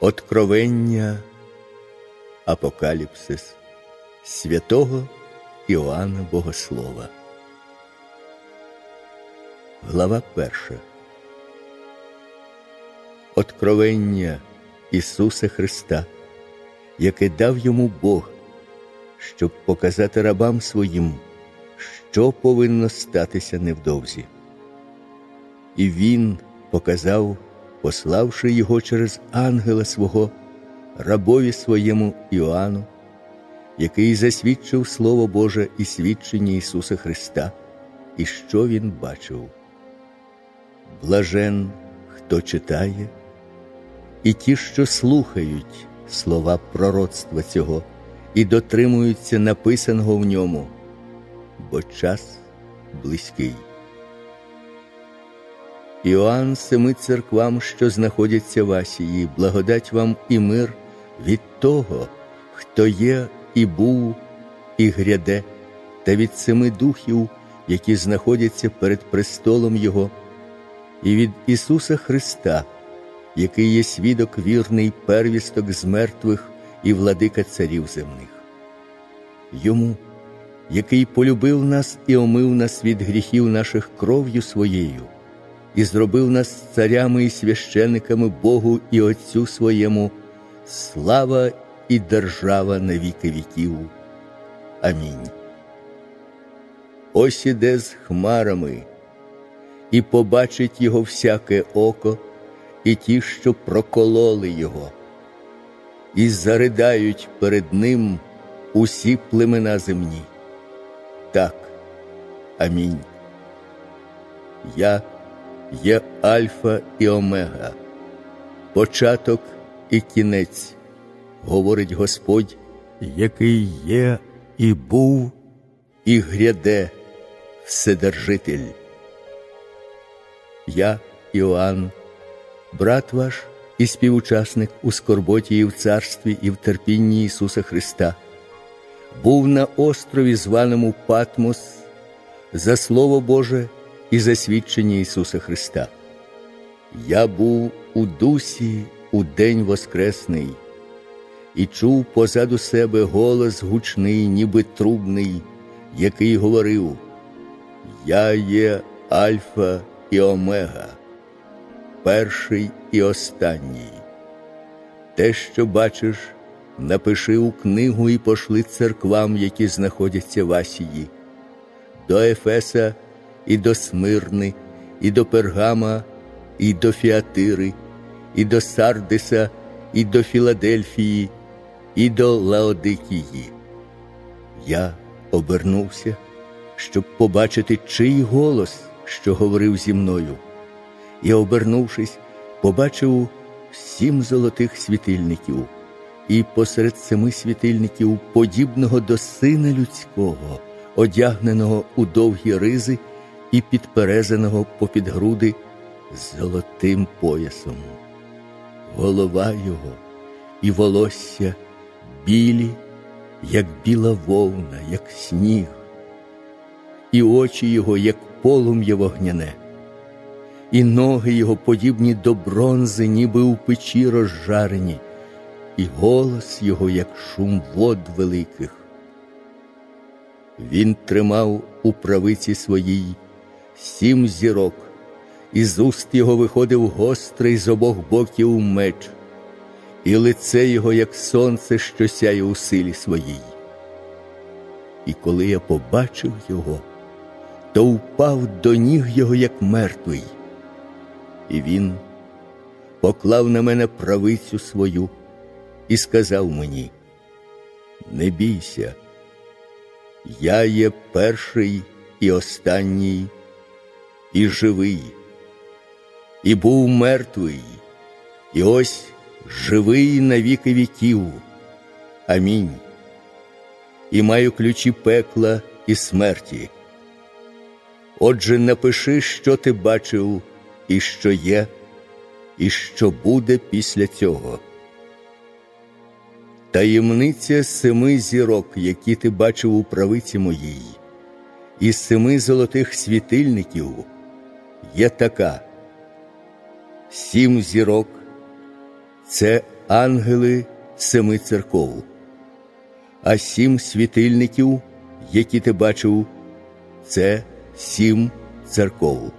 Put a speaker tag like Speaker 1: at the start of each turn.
Speaker 1: Откровення Апокаліпсис святого Іоанна Богослова. Глава перша. Откровення Ісуса Христа, яке дав йому Бог, щоб показати рабам своїм, що повинно статися невдовзі. І Він показав, пославши його через ангела свого, рабові своєму Іоанну, який засвідчив Слово Боже і свідчення Ісуса Христа, і що Він бачив. Блажен, хто читає, і ті, що слухають слова пророцтва цього і дотримуються написаного в ньому, бо час близький. Іоанн семи церквам, що знаходяться в Асії, благодать вам і мир від того, хто є і був, і гряде, та від семи духів, які знаходяться перед престолом Його, і від Ісуса Христа, який є свідок вірний первісток з мертвих і владика царів земних. Йому, який полюбив нас і омив нас від гріхів наших кров'ю своєю і зробив нас царями і священиками Богу і Отцю своєму, слава і держава на віки віків. Амінь. Ось іде з хмарами, і побачить його всяке око, і ті, що прокололи його, і заридають перед ним усі племена земні. Так, амінь. Я є Альфа і Омега, початок і кінець, говорить Господь, який є і був, і гряде Вседержитель. Я, Іоанн, брат ваш і співучасник у скорботі і в царстві, і в терпінні Ісуса Христа, був на острові, званому Патмос, за Слово Боже і засвідчення Ісуса Христа. Я був у дусі у день Воскресний і чув позаду себе голос гучний, ніби трубний, який говорив: Я є Альфа і Омега, перший і останній. Те, що бачиш, напиши у книгу і пошли церквам, які знаходяться в Асії, до Ефеса і до Смирни, і до Пергама, і до Фіатири, і до Сардиса, і до Філадельфії, і до Лаодикії. Я обернувся, щоб побачити, чий голос, що говорив зі мною, і, обернувшись, побачив сім золотих світильників, і посеред семи світильників, подібного до сина людського, одягненого у довгі ризи і підперезаного попід груди золотим поясом. Голова його і волосся білі, як біла вовна, як сніг, і очі його, як полум'я вогняне, і ноги його подібні до бронзи, ніби у печі розжарені, і голос його, як шум вод великих. Він тримав у правиці своїй сім зірок, і з уст його виходив гострий з обох боків меч, і лице його, як сонце, що сяє у силі своїй. І коли я побачив його, то впав до ніг його, як мертвий, і він поклав на мене правицю свою і сказав мені: Не бійся, я є перший і останній і живий, і був мертвий, і ось живий на віки віків. Амінь. І маю ключі пекла і смерті. Отже, напиши, що ти бачив, і що є, і що буде після цього. Таємниця семи зірок, які ти бачив у правиці моїй, і семи золотих світильників є така. Сім зірок це ангели семи церков. А сім світильників, які ти бачив, це сім церков.